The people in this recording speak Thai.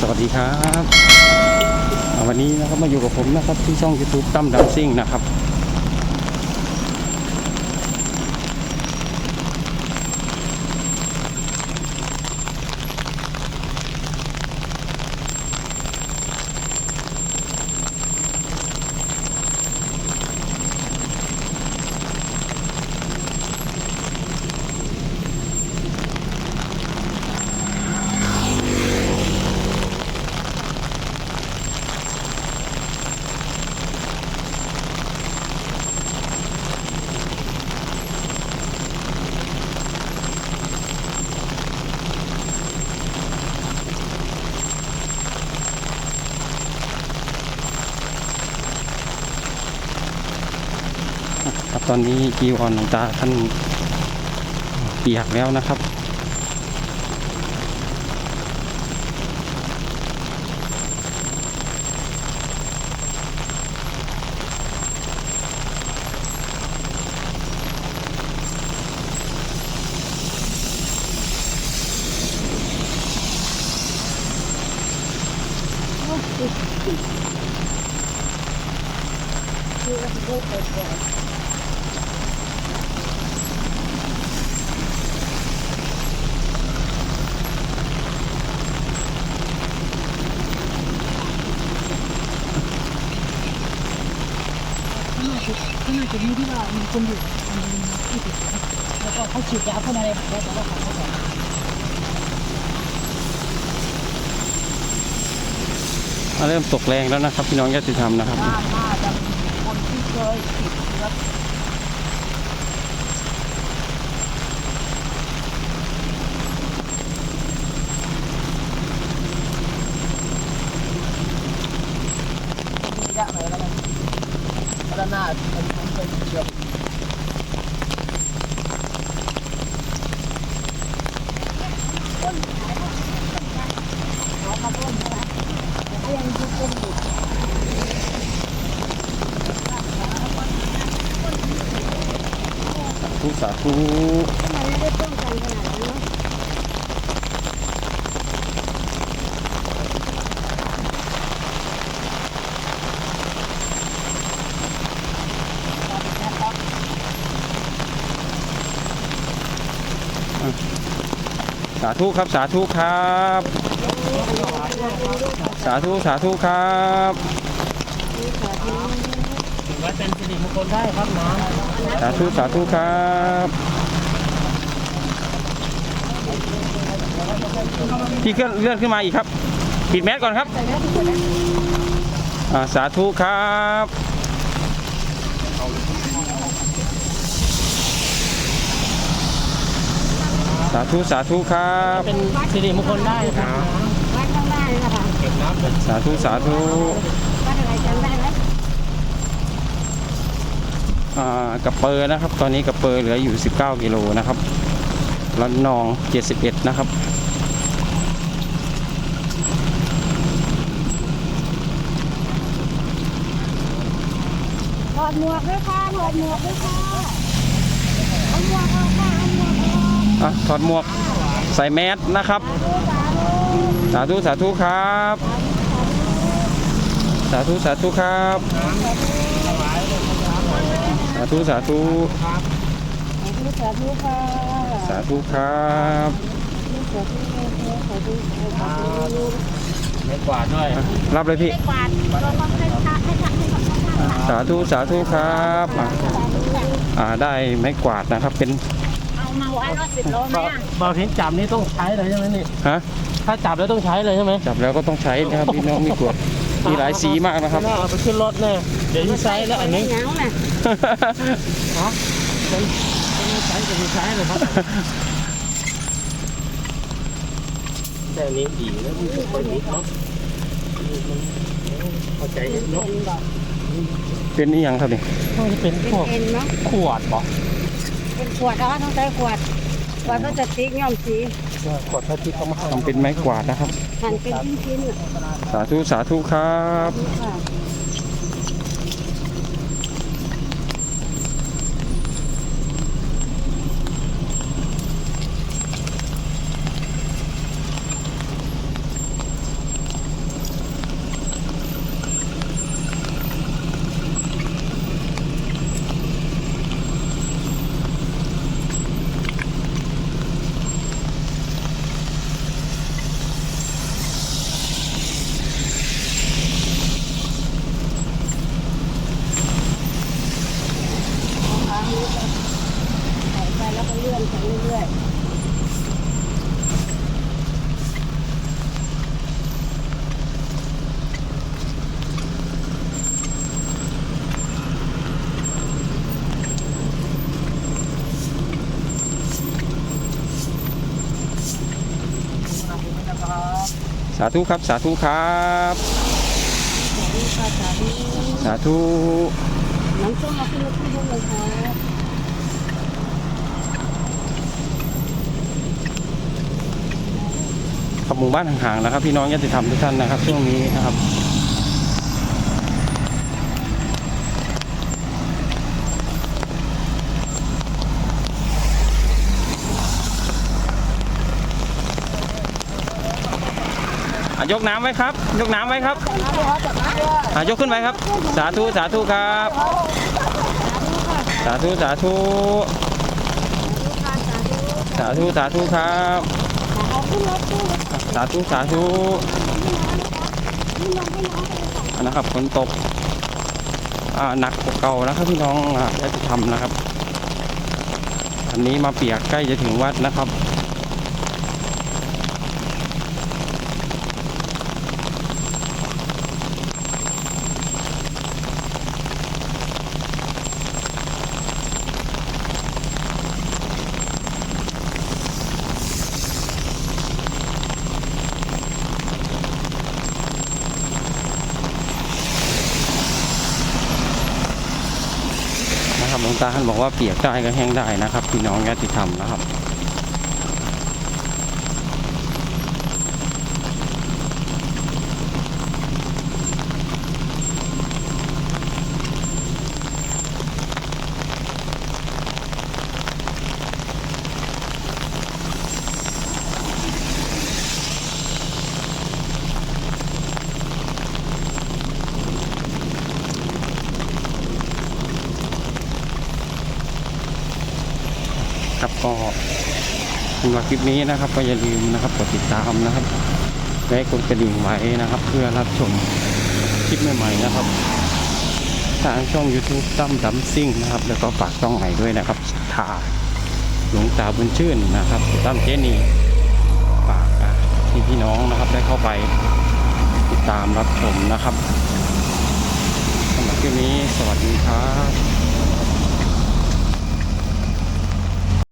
สวัสดีครับ วันนี้นะครับมาอยู่กับผมนะครับที่ช่อง YouTube ตั้มดัมซิ่งนะครับ ตอนนี้จีวรหลวงตาท่านเปียกแล้วนะครับข้า หน้าจุดข้างหน้าจุดนี้ที่ว่ามีคนอยู่มันมีที่ติดแล้วก็เขาฉีดยาพ่นอะไรแบบนี้แต่ว่าเขาไม่บอกเริ่มตกแรงแล้วนะครับ พี่น้องญาติธรรมนะครับว่าน่าจะมีคนที่เคยติดเชื้อระยะไหนแล้วนะด้า นหน้าเป็นผมเคยเกือบ ทุสาธุ สาธุครับสาธุครับ สาธุสาธุครับถือว่าเป็นสิริมงคลได้ครับน้สาธุสาธุครับพี่เคลื่อนเลื่อนขึ้นมาอีกครับ ปิดแมสก่อนครับสาธุครับ สาธุสาธุครับำเป็นสิริมงคลได้ครับวัดข้างล่างนี่นะคะเก็บน้ำเป็นสาธุสาธุวัดอะไรจำได้ไหมอ่ากระเปอร์นะครับ ตอนนี้กระเปอร์เหลืออยู่ 19 กิโลนะครับละนอง 71 นะครับถอดหมวกด้วยค่ะถอดหมวกด้วยค่ะเอาหมวกออกค่ะเอาหมวก ออกอะถอดหมวกใส่แมสนะครับ สาธุสาธุครับ สาธุสาธุครับ สาธุสาธุสาธุค่ะสาธุครับสาธุค่ะสาธุสาธุไม่กวาดด้วยรับเลยพี่กวาดเราต้องให้พระให้พระให้พระให้พระสาธุสาธุครับอะอ่าได้ไม้กวาดนะครับเป็นเอา มาไว้รถสิบโลไหมอะบางทีจับนี่ต้องใช้เลยใช่ไหมนี่ฮะถ้าจับแล้วต้องใช้เลยใช่ไหมจับแล้วก็ต้องใช้นะครับพี่น้องมีกวดมีหลายสีมากนะครับเอาไปขึ้นรถเนี่ยเดี๋ยวที่ใช้แล้วอันนี้เหงาน่ะฮะเป็นเป็นใช้จะมีใช้เลยครับแต่อันนี้ดีแล้วมันค่อยนิดเนาะเข้าใจเนาะเป็นนี่ยังครับนี่น่าจะเป็นเป็นพวกเอ็นเนาะขวดบ่ เป็นขวดอ๋อต้องใช้ขวดขวดพลาสติกย่อมสีขวดพลาสติกเขามาให้ทำเป็นไม้กวาดนะครับ หั่นเป็นชิ้นๆอะสาธุสาธุครับ ค่ะ ปเรื่อยสาธุครับ สาธุครับสาธุสาธุน้ำส้มมาขึ้นรถขึ้นรถเลยครับ หมู่บ้านห่างๆนะครับพี่น้องญาติธรรมทุกท่านนะครับ ช่วงนี้นะครับยกน้ำไว้ครับ ยกน้ำไว้ครับอะยกขึ้นไว้ครับ สาธุสาธุครับ สาธุสาธุ สาธุสาธุครับ สาธุสาธุให้น้องให้น้องไปเลยค่ะนะครับฝนตกอ่าหนักกว่าเก่านะครับพี่น้องอ่าญาติธรรมนะครับอันนี้มาเปียกใกล้จะถึงวัดนะครับ นะครับหลวงตา ท่านบอกว่าเปียกได้ก็แห้งได้นะครับพี่น้องญาติธรรมนะครับ ก็สำหรับคลิปนี้นะครับ ก็อย่าลืมนะครับกดติดตามนะครับและกดกระดิ่งไว้นะครับ เพื่อรับชมคลิปใหม่ๆนะครับทางช่อง YouTube ตั้มดัมซิ่งนะครับ แล้วก็ฝากช่องใหม่ด้วยนะครับทาหลวงตาบุญชื่นนะครับตั้มเจนีฝากอะพี่พี่น้องนะครับได้เข้าไปติดตามรับชมนะครับสำหรับคลิปนี้สวัสดีครับ